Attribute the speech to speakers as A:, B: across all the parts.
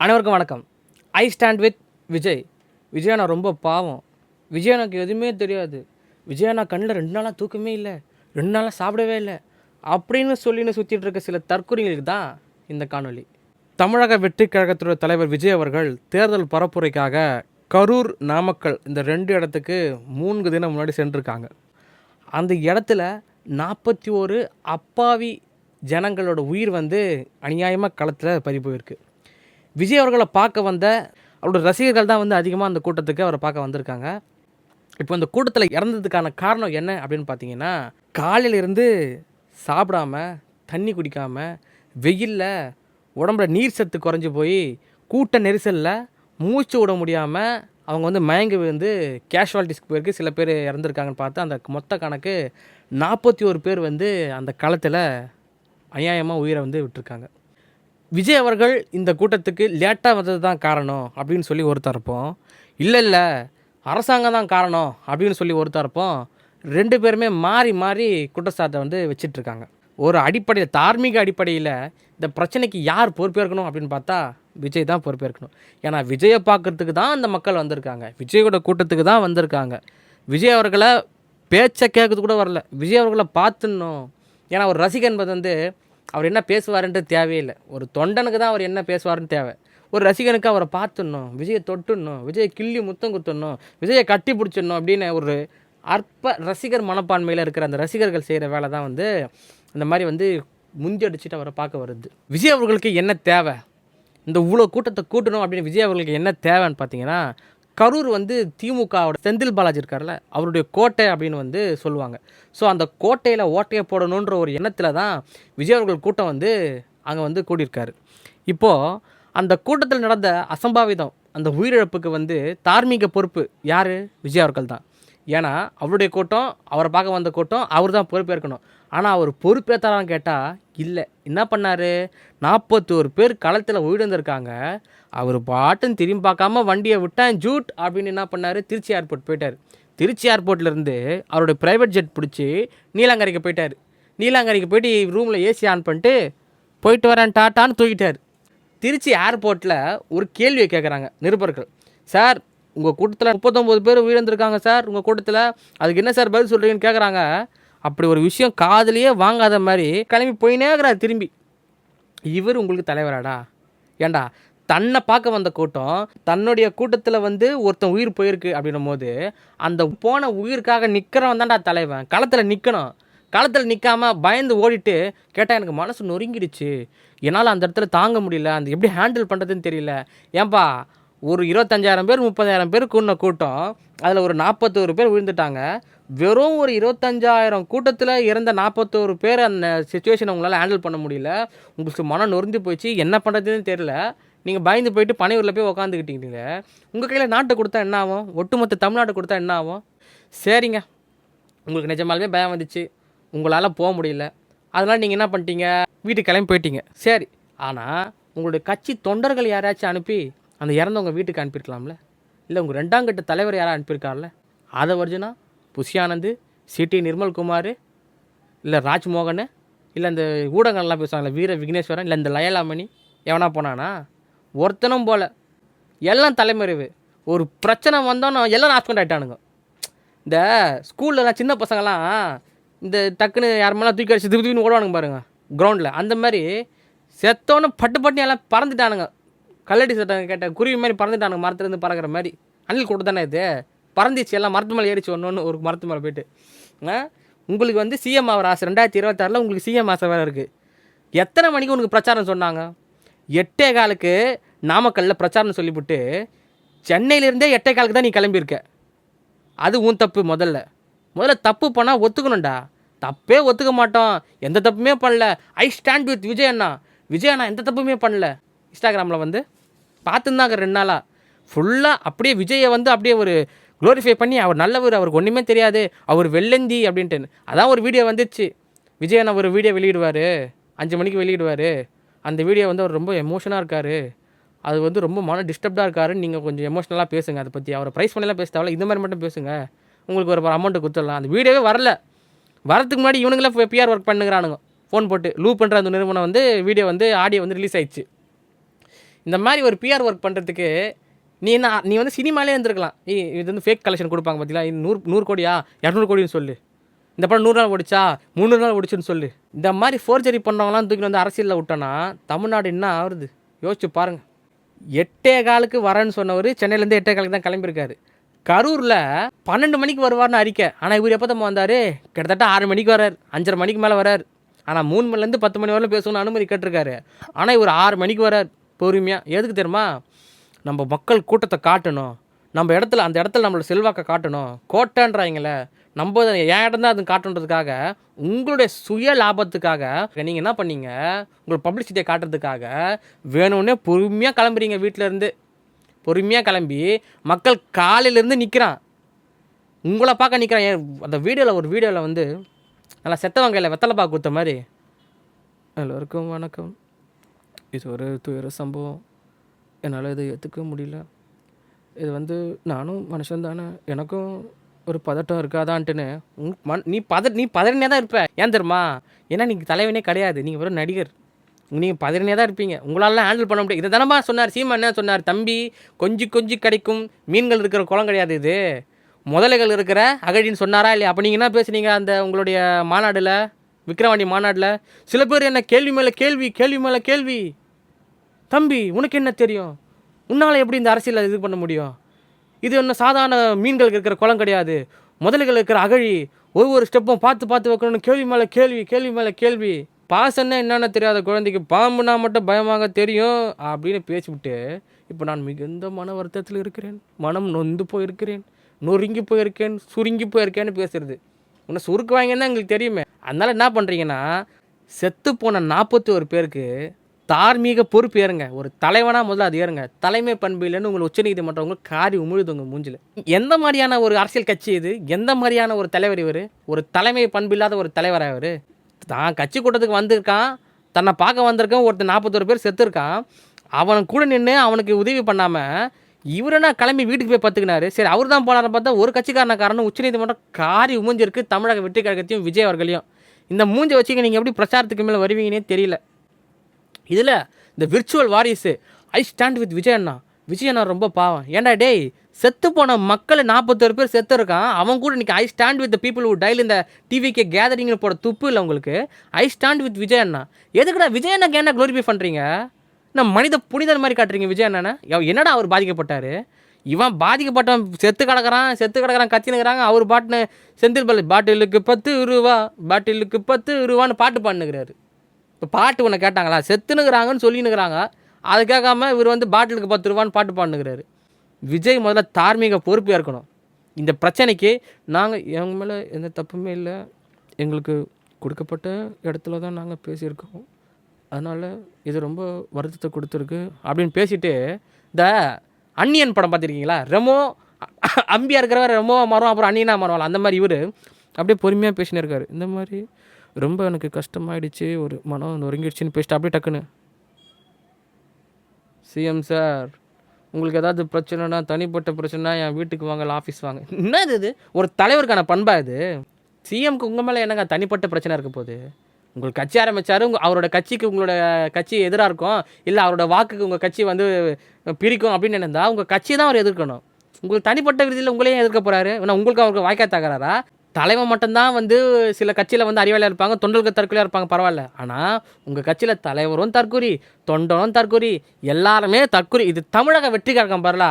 A: அனைவருக்கும் வணக்கம். I stand with Vijay. விஜயண்ணா ரொம்ப பாவம். விஜயண்ணாக்கு எதுவுமே தெரியாது. விஜயண்ணா கண்ணில் ரெண்டு நாளாக தூக்கமே இல்லை. ரெண்டு நாளாக சாப்பிடவே இல்லை. அப்படின்னு சொல்லின்னு சுற்றிட்டு இருக்க சில தற்கொலைகளுக்கு தான் இந்த காணொளி. தமிழக வெற்றி கழகத்துடைய தலைவர் விஜய் அவர்கள் தேர்தல் பரப்புரைக்காக கரூர் நாமக்கல் இந்த ரெண்டு இடத்துக்கு மூன்று தினம் முன்னாடி சென்றிருக்காங்க. அந்த இடத்துல நாற்பத்தி ஒரு அப்பாவி ஜனங்களோட உயிர் வந்து அநியாயமாக களத்தில் பறி போயிருக்கு விஜய் அவர்களை பார்க்க வந்த அவரோட ரசிகர்கள் தான் வந்து அதிகமாக அந்த கூட்டத்துக்கு அவரை பார்க்க வந்திருக்காங்க. இப்போ இந்த கூட்டத்தில் இறந்ததுக்கான காரணம் என்ன அப்படின்னு பார்த்தீங்கன்னா காலையில இருந்து சாப்பிடாம தண்ணி குடிக்காமல் வெயிலில் உடம்புல நீர் சத்து குறைஞ்சி போய் கூட்ட நெரிசலில் மூச்சு விட முடியாமல் அவங்க வந்து மயங்கி விழுந்து கேஷுவாலிட்டிஸ்க்கு போயிருக்கு. சில பேர் இறந்துருக்காங்கன்னு பார்த்து அந்த மொத்த கணக்கு நாற்பத்தி ஒரு பேர் வந்து அந்த களத்தில் அநியாயமாக உயிரை வந்து விட்டுருக்காங்க. விஜய் அவர்கள் இந்த கூட்டத்துக்கு லேட்டாக வந்தது தான் காரணம் அப்படின்னு சொல்லி ஒருத்தர் இருப்போம். இல்லை இல்லை அரசாங்கம் தான் காரணம் அப்படின்னு சொல்லி ஒருத்தர் இருப்போம். ரெண்டு பேருமே மாறி மாறி குற்றச்சாட்டை வந்து வச்சிட்ருக்காங்க. ஒரு அடிப்படையில் தார்மீக அடிப்படையில் இந்த பிரச்சனைக்கு யார் பொறுப்பேற்கணும் அப்படின்னு பார்த்தா விஜய் தான் பொறுப்பேற்கணும். ஏன்னா விஜயை பார்க்கறதுக்கு தான் அந்த மக்கள் வந்திருக்காங்க. விஜயோட கூட்டத்துக்கு தான் வந்திருக்காங்க. விஜய் அவர்களை பேச்சை கேட்கறது கூட வரல. விஜய் அவர்களை பார்த்துடணும். ஏன்னா ஒரு ரசிகன் என்பது வந்து அவர் என்ன பேசுவாருன்றது தேவையில்லை. ஒரு தொண்டனுக்கு தான் அவர் என்ன பேசுவாருன்னு தேவை. ஒரு ரசிகனுக்கு அவரை பார்த்துடணும் விஜயை தொட்டுடணும் விஜயை கிள்ளி முத்தம் குத்துடணும் விஜயை கட்டி பிடிச்சிடணும் அப்படின்னு ஒரு அற்ப ரசிகர் மனப்பான்மையில் இருக்கிற அந்த ரசிகர்கள் செய்கிற வேலை தான் வந்து இந்த மாதிரி வந்து முந்தி அடிச்சுட்டு அவரை பார்க்க வருது. விஜய் அவர்களுக்கு என்ன தேவை? இந்த இவ்வளோ கூட்டத்தை கூட்டணும் அப்படின்னு விஜய் அவர்களுக்கு என்ன தேவைன்னு பார்த்தீங்கன்னா கரூர் வந்து திமுகவோட செந்தில் பாலாஜி இருக்கார்ல அவருடைய கோட்டை அப்படின்னு வந்து சொல்லுவாங்க. ஸோ அந்த கோட்டையில் ஓட்டையை போடணுன்ற ஒரு எண்ணத்தில் தான் விஜய் அவர்கள் கூட்டம் வந்து அங்கே வந்து கூடியிருக்காரு. இப்போது அந்த கூட்டத்தில் நடந்த அசம்பாவிதம் அந்த உயிரிழப்புக்கு வந்து தார்மீக பொறுப்பு யார்? விஜய் அவர்கள் தான் ஏன்னா அவருடைய கூட்டம் அவரை பார்க்க வந்த கூட்டம் அவர் தான் பொறுப்பேற்கணும். ஆனால் அவர் பொறுப்பேற்றாரான்னு கேட்டால் இல்லை என்ன பண்ணார்? நாற்பத்தோரு பேர் களத்தில் உயிரிழந்திருக்காங்க அவர் பாட்டுன்னு திரும்பி பார்க்காம வண்டியை விட்டேன் ஜூட்! அப்படின்னு என்ன பண்ணார்? திருச்சி ஏர்போர்ட் போயிட்டார். திருச்சி ஏர்போர்ட்லேருந்து அவருடைய ப்ரைவேட் ஜெட் பிடிச்சி நீலாங்கரைக்கு போயிட்டார். நீலாங்கரைக்கு போயிட்டு ரூமில் ஏசி ஆன் பண்ணிட்டு போயிட்டு வரேன் டாட்டான்னு தூக்கிட்டார். திருச்சி ஏர்போர்ட்டில் ஒரு கேள்வியை கேட்குறாங்க நிருபர்கள். சார் உங்கள் கூட்டத்தில் முப்பத்தொம்போது பேர் உயிரிழந்திருக்காங்க சார் உங்கள் கூட்டத்தில் அதுக்கு என்ன சார் பதில் சொல்கிறீங்கன்னு கேட்குறாங்க அப்படி ஒரு விஷயம் காதுலயே வாங்காத மாதிரி கிளம்பி போயினே இருக்கிறார் திரும்பி. இவர் உங்களுக்கு தலைவராடா? ஏண்டா தன்னை பார்க்க வந்த கூட்டம் தன்னுடைய கூட்டத்தில் வந்து ஒருத்தன் உயிர் போயிருக்கு அப்படின்னும் போது அந்த போன உயிருக்காக நிற்கிறவன் தான்டா தலைவன். களத்தில் நிற்கணும் களத்தில் நிற்காம பயந்து ஓடிட்டு கேட்டால் எனக்கு மனசு நொறுங்கிடுச்சு. என்னால் அந்த இடத்துல தாங்க முடியல. அந்த எப்படி ஹேண்டில் பண்ணுறதுன்னு தெரியல. ஏன்பா ஒரு இருபத்தஞ்சாயிரம் பேர் முப்பதாயிரம் பேர் கூடின கூட்டம். அதில் ஒரு நாற்பத்தோரு பேர் விழுந்துட்டாங்க. வெறும் ஒரு இருபத்தஞ்சாயிரம் கூட்டத்தில் இறந்த நாற்பத்தோரு பேர் அந்த சுச்சுவேஷனை உங்களால் ஹேண்டில் பண்ண முடியல. உங்களுக்கு மனம் நொறுந்து போயிடுச்சு. என்ன பண்ணுறதுன்னு தெரியல. நீங்கள் பயந்து போயிட்டு பனையூரில் போய் உக்காந்துக்கிட்டீங்க உங்கள் கையில் நாட்டை கொடுத்தா என்ன ஆகும்? ஒட்டுமொத்த தமிழ்நாட்டை கொடுத்தா என்ன ஆகும்? சரிங்க. உங்களுக்கு நிஜமாலுமே பயம் வந்துச்சு. உங்களால் போக முடியல. அதனால் நீங்கள் என்ன பண்ணிட்டீங்க? வீட்டுக்கு கிளம்பி போயிட்டீங்க. சரி. ஆனால் உங்களுடைய கட்சி தொண்டர்கள் யாராச்சும் அனுப்பி அந்த இறந்தவங்க வீட்டுக்கு அனுப்பியிருக்கலாம்ல? இல்லை உங்கள் ரெண்டாம் கட்ட தலைவர் யாராக அனுப்பியிருக்கார்ல? அதை வர்ஜுனா புஷியானந்து சிடி நிர்மல்குமார் இல்லை ராஜ்மோகன் இல்லை இந்த ஊடகங்கள்லாம் பேசுவாங்கல்ல வீர விக்னேஸ்வரன் இல்லை இந்த லயலாமணி எவனா போனானா? ஒருத்தனும் போல. எல்லாம் தலைமறைவு. ஒரு பிரச்சனை வந்தோன்னா எல்லாம் ஆஸ்பெண்ட் ஆகிட்டானுங்க இந்த ஸ்கூல்லலாம் சின்ன பசங்கள்லாம் இந்த டக்குன்னு யார் மேலே தூக்கி அடிச்சு திருப்பி ஓடுவானுங்க பாருங்க கிரவுண்டில் அந்த மாதிரி செத்தோன்னு பட்டு பட்டு எல்லாம் பறந்துட்டானுங்க. கல்லடி சட்டை கேட்ட குருவி மாதிரி பறந்துட்டானுங்க மரத்துலேருந்து பறக்கிற மாதிரி. அணில் கூட தானே இது? பறந்துச்சு எல்லாம் மரத்து மேலே ஏறிச்சு ஒன்று ஒன்று ஒரு மரத்து மேலே போயிட்டு. உங்களுக்கு வந்து சிஎம் ஆகிற ஆசை ரெண்டாயிரத்தி இருபத்தாறில் உங்களுக்கு சிஎம் ஆசை வேறு இருக்குது எத்தனை மணிக்கு உனக்கு பிரச்சாரம் சொன்னாங்க? எட்டே காலுக்கு நாமக்கல்லில் பிரச்சாரம் சொல்லிவிட்டு சென்னையிலேருந்தே எட்டே காலுக்கு தான் நீ கிளம்பியிருக்க. அது உன் தப்பு முதல்ல. முதல்ல தப்பு பண்ணால் ஒத்துக்கணும்டா. தப்பே ஒத்துக்க மாட்டோம். எந்த தப்புமே பண்ணல. I stand with Vijay anna. Vijay anna எந்த தப்புமே பண்ணல. இன்ஸ்டாகிராமில் வந்து பார்த்துருந்தாங்க ரெண்டு நாளாக ஃபுல்லாக அப்படியே விஜயை வந்து அப்படியே ஒரு க்ளோரிஃபை பண்ணி அவர் நல்லவர் அவருக்கு ஒன்றுமே தெரியாது அவர் வெள்ளந்தி அப்படின்ட்டு. அதான் ஒரு வீடியோ வந்துச்சு. விஜயன் அவர் ஒரு வீடியோ வெளியிடுவார். அஞ்சு மணிக்கு வெளியிடுவார். அந்த வீடியோ வந்து அவர் ரொம்ப எமோஷனாக இருக்கார். அது வந்து ரொம்ப மன டிஸ்டர்ப்டாக இருக்காருன்னு நீங்கள் கொஞ்சம் எமோஷனலாக பேசுங்க அதை பற்றி அவரை ப்ரைஸ் பண்ணலாம் பேச தேவையில்ல. இந்த மாதிரி மட்டும் பேசுங்க. உங்களுக்கு ஒரு அமௌண்ட்டு கொடுத்துடலாம். அந்த வீடியோவே வரல. வரதுக்கு முன்னாடி இவனுங்களே பிஆர் ஒர்க் பண்ணுங்கிறானுங்க ஃபோன் போட்டு லூ பண்ணுற அந்த நிறுவனம் வந்து வீடியோ வந்து ஆடியோ வந்து ரிலீஸ் ஆயிடுச்சு. இந்த மாதிரி ஒரு பிஆர் ஒர்க் பண்ணுறதுக்கு நீ என்ன நீ வந்து சினிமாலே இருந்திருக்கலாம். ஏய் இது வந்து ஃபேக் கலெக்ஷன் கொடுப்பாங்க பார்த்தீங்களா இது நூறு நூறு கோடியா? இரநூறு கோடின்னு சொல்லு. இந்த படம் நூறு நாள் ஓடிச்சா? முந்நூறு நாள் ஓடிச்சுன்னு சொல்லு. இந்த மாதிரி ஃபோர்ஜரி பண்ணவங்களாம் தூக்கி வந்து அரசியலில் விட்டோன்னா தமிழ்நாடு என்ன ஆகுது யோசிச்சு பாருங்கள் எட்டே காலுக்கு வரேன்னு சொன்னவர் சென்னையிலேருந்து எட்டே காலுக்கு தான் கிளம்பியிருக்காரு. கரூரில் பன்னெண்டு மணிக்கு வருவார்னு அறிக்கை. ஆனால் இவர் எப்போ தான் வந்தார்? கிட்டத்தட்ட ஆறு மணிக்கு வரார் அஞ்சரை மணிக்கு மேலே வரார் ஆனால் மூணு மணிலேருந்து பத்து மணி வரலும் பேசணும்னு அனுமதி கேட்டிருக்காரு. ஆனால் இவர் ஆறு மணிக்கு வரார் பொறுமையாக எதுக்கு தெரியுமா? நம்ம மக்கள் கூட்டத்தை காட்டணும். நம்ம இடத்துல அந்த இடத்துல நம்மளோட செல்வாக்கை காட்டணும். கோட்டைன்றாங்களே நம்ம என் இடம் தான் அது காட்டுன்றதுக்காக உங்களுடைய சுய லாபத்துக்காக நீங்கள் என்ன பண்ணீங்க? உங்களோட பப்ளிசிட்டியை காட்டுறதுக்காக வேணும்னே பொறுமையாக கிளம்புறீங்க வீட்டிலேருந்து பொறுமையாக கிளம்பி மக்கள் காலையிலேருந்து நிற்கிறான் உங்களை பார்க்க நிற்கிறான் ஏன் அந்த வீடியோவில் ஒரு வீடியோவில் வந்து நல்லா செத்தவங்க இல்லை வெத்தலை பாக்கு கொடுத்த மாதிரி. எல்லோருக்கும் வணக்கம். இது ஒரு துயர சம்பவம். என்னால் இதை ஏற்றுக்க முடியல. இது வந்து நானும் மனுஷன் தானே. எனக்கும் ஒரு பதட்டம் இருக்காதான்ட்டுன்னு. உன் மன் நீ பத நீ பதறினே தான் இருப்ப. ஏன் தெரியுமா? ஏன்னா நீங்கள் தலைவனே கிடையாது. நீங்கள் வெறும் நடிகர். நீங்கள் பதறினே தான் இருப்பீங்க. உங்களாலாம் ஹேண்டில் பண்ண முடியாது இதை தானமா சொன்னார். சீமா என்ன சொன்னார்? தம்பி கொஞ்சி கொஞ்சி கிடைக்கும் மீன்கள் இருக்கிற குளம் கிடையாது இது. முதலைகள் இருக்கிற அகழின்னு சொன்னாரா இல்லையா? அப்போ நீங்கள் என்ன பேசுனீங்க அந்த உங்களுடைய மாநாடில்? விக்ரவாணி மாநாட்டில் சில பேர் என்ன கேள்வி மேலே கேள்வி கேள்வி மேலே கேள்வி. தம்பி உனக்கு என்ன தெரியும்? உன்னால் எப்படி இந்த அரசியலில் இது பண்ண முடியும்? இது ஒன்றும் சாதாரண மீன்களுக்கு இருக்கிற குளம் கிடையாது. முதல்கள் இருக்கிற அகழி. ஒவ்வொரு ஸ்டெப்பும் பார்த்து பார்த்து வைக்கணும்னு கேள்வி மேலே கேள்வி கேள்வி மேலே கேள்வி. பாசன்னா என்னென்ன தெரியாத குழந்தைக்கு பாம்புனா மட்டும் பயமாக தெரியும் அப்படின்னு பேசிவிட்டு இப்போ நான் மிகுந்த மன வருத்தத்தில் இருக்கிறேன். மனம் நொந்து போயிருக்கிறேன். நொறுங்கி போயிருக்கேன். சுருங்கி போயிருக்கேன்னு பேசுறது. உன்னை சுருக்குவாங்கன்னு தான் எங்களுக்கு தெரியுமே. அதனால் என்ன பண்ணுறீங்கன்னா செத்து போன நாற்பத்தி ஒரு பேருக்கு தார்மீக பொறுப்பு ஏறுங்க. ஒரு தலைவனா முதல்ல அது ஏறுங்க. தலைமை பண்பு இல்லைன்னு உங்களுக்கு உச்சநீதிமன்றம் உங்களுக்கு காரி உங்கள் மூஞ்சில. எந்த மாதிரியான ஒரு அரசியல் கட்சி இது? எந்த மாதிரியான ஒரு தலைவர் இவர்? ஒரு தலைமை பண்பு இல்லாத ஒரு தலைவராக இவர்? தான் கட்சி கூட்டத்துக்கு வந்திருக்கான். தன்னை பார்க்க வந்திருக்கான் ஒருத்தர் நாற்பத்தொரு பேர் செத்துருக்கான். அவன் கூட நின்று அவனுக்கு உதவி பண்ணாமல் இவரனா கிளம்பி வீட்டுக்கு போய் பார்த்துக்கினாரு. சரி அவர் தான் போனார் பார்த்தா ஒரு கட்சிக்காரனக்காரனும் உச்சநீதிமன்றம் காரி உமிஞ்சிருக்கு தமிழக வெற்றி கழகத்தையும் விஜய் அவர்களையும். இந்த மூஞ்ச வச்சுக்க நீங்கள் எப்படி பிரச்சாரத்துக்கு மேலே வருவீங்கன்னே தெரியல. இதில் இந்த virtual Varisu I stand with Vijay anna. Vijay anna ரொம்ப பாவம். ஏன்டா டேய் செத்து போன மக்கள் நாற்பத்தொரு பேர் செத்து இருக்கான். அவன் கூட இன்றைக்கி I stand with people who tile இந்த டிவிக்கு கேதரிங்னு போட துப்பு இல்லை உங்களுக்கு? I stand with Vijay anna. எதுக்குடா விஜய் அண்ணாக்கு என்ன க்ளோரிஃபை பண்ணுறீங்க நான் மனித புனிதன் மாதிரி காட்டுறீங்க விஜய் அண்ணனை. என்னடா அவர் பாதிக்கப்பட்டார்? இவன் பாதிக்கப்பட்டவன் செத்து கிடக்கிறான் செத்து கிடக்கிறான் கத்தினுக்கிறாங்க அவர் பாட்டுன்னு செந்தில் பள்ளி பாட்டிலுக்கு பத்து ரூபா பாட்டிலுக்கு பத்து ரூபான்னு பாட்டு பாடுனுக்கிறாரு இப்போ பாட்டு ஒன்று கேட்டாங்களா? செத்துனுக்குறாங்கன்னு சொல்லினுக்கிறாங்க அதை கேட்காம இவர் வந்து பாட்டிலுக்கு பத்து ரூபான்னு பாட்டு பாடுனுக்கிறாரு விஜய் முதல்ல தார்மீக பொறுப்பு இருக்கணும் இந்த பிரச்சனைக்கு நாங்கள் எங்கள் மேலே எந்த தப்புமே இல்லை. எங்களுக்கு கொடுக்கப்பட்ட இடத்துல தான் நாங்கள் பேசியிருக்கோம். அதனால் இது ரொம்ப வருத்தத்தை கொடுத்துருக்கு. அப்படின்னு பேசிட்டு இந்த அன்னியன் படம் பார்த்துருக்கீங்களா? ரெமோ அம்பியா இருக்கிறவர் ரெமோ மரம் அப்புறம் அன்னியனா மரம் அந்த மாதிரி இவர் அப்படியே பொறுமையாக பேசினே இருக்கார் இந்த மாதிரி ரொம்ப எனக்கு கஷ்டமாயிடுச்சு ஒரு மனம் நொறுங்கிடுச்சின்னு பேசிட்டு அப்படியே டக்குன்னு. சிஎம் சார் உங்களுக்கு ஏதாவது பிரச்சனைனா தனிப்பட்ட பிரச்சனைனா என் வீட்டுக்கு வாங்க ஆஃபீஸ் வாங்க. என்ன இது? ஒரு தலைவருக்கான பண்பா இது? சிஎம்க்கு உங்கள் மேலே என்னங்க தனிப்பட்ட பிரச்சனை இருக்க போகுது? உங்கள் கட்சி ஆரம்பித்தார் உங்கள் அவரோட கட்சிக்கு உங்களோட கட்சி எதிராக இருக்கும் இல்லை அவரோட வாக்குக்கு உங்கள் கட்சி வந்து பிரிக்கும் அப்படின்னு நினைந்தா உங்கள் கட்சி தான் அவர் எதிர்க்கணும். உங்களுக்கு தனிப்பட்ட விருதியில் உங்களையும் எதிர்க்க போகிறாரு ஏன்னா உங்களுக்கு அவருக்கு வாய்க்கா தகராறா தலைவன் மட்டும்தான் வந்து சில கட்சியில் வந்து அறிவாளியாக இருப்பாங்க தொண்டர்கள் தற்கொலையாக இருப்பாங்க பரவாயில்ல. ஆனால் உங்கள் கட்சியில் தலைவரும் தற்கொலை தொண்டனும் தற்கொலை எல்லாருமே தற்கொலை. இது தமிழக வெற்றி கழகம் பரலா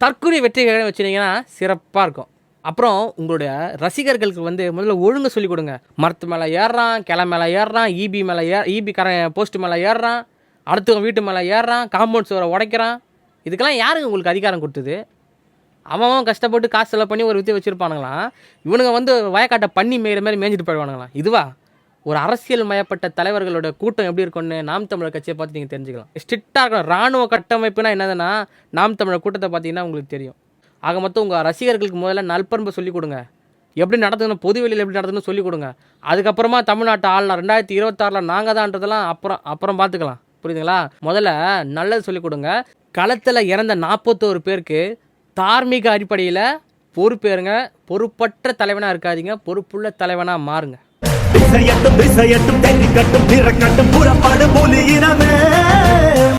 A: தற்கொலை வெற்றி கழகம் வச்சுருந்தீங்கன்னா சிறப்பாக இருக்கும். அப்புறம் உங்களுடைய ரசிகர்களுக்கு வந்து முதல்ல ஒழுங்கு சொல்லிக் கொடுங்க. மரத்து மேலே ஏறுறான் கிளை மேலே ஏறுறான் ஈபி மேலே ஏ ஈபி கரன் போஸ்ட் மேலே ஏறுறான் அடுத்தவங்க வீட்டு மேலே ஏறுறான் காம்பவுண்ட் சுவரை உடைக்கிறான். இதுக்கெல்லாம் யாருங்க உங்களுக்கு அதிகாரம் கொடுத்தது? அவன் கஷ்டப்பட்டு காசு செலவு பண்ணி ஒரு வித்தியை வச்சுருப்பானுங்களாம் இவனுங்க வந்து வயக்காட்டை பண்ணி மேயிற மாதிரி மேய்ஞ்சிட்டு போயிடுவானுங்களாம் இதுவா? ஒரு அரசியல் மயப்பட்ட தலைவர்களோட கூட்டம் எப்படி இருக்கும்னு நாம் தமிழர் கட்சியை பார்த்து நீங்கள் தெரிஞ்சுக்கலாம். ஸ்ட்ரிக்டாக இருக்கணும். ராணுவ கட்டமைப்புனா என்னதுன்னா நாம் தமிழர் கூட்டத்தை பார்த்தீங்கன்னா உங்களுக்கு தெரியும். ஆக மொத்தம் உங்கள் ரசிகர்களுக்கு முதல்ல நல்பண்பை சொல்லிக் கொடுங்க. எப்படி நடத்தணும் பொது வெளியில் எப்படி நடத்தணும் சொல்லிக் கொடுங்க. அதுக்கப்புறமா தமிழ்நாட்டு ஆளலாம் ரெண்டாயிரத்தி இருபத்தாறில் நாங்கள் தான்றதெல்லாம் அப்புறம் அப்புறம் பார்த்துக்கலாம். புரியுதுங்களா? முதல்ல நல்லது சொல்லிக் கொடுங்க. களத்தில் இறந்த நாற்பத்தோரு பேருக்கு தார்மீக அடிப்படையில் பொறுப்பேறுங்க. பொறுப்பற்ற தலைவனாக இருக்காதீங்க. பொறுப்புள்ள தலைவனாக மாறுங்க.
B: விசையட்டும் விசையட்டும் தென்னிக்கட்டும் பிறக்கட்டும் புறப்படும் புலியினமே.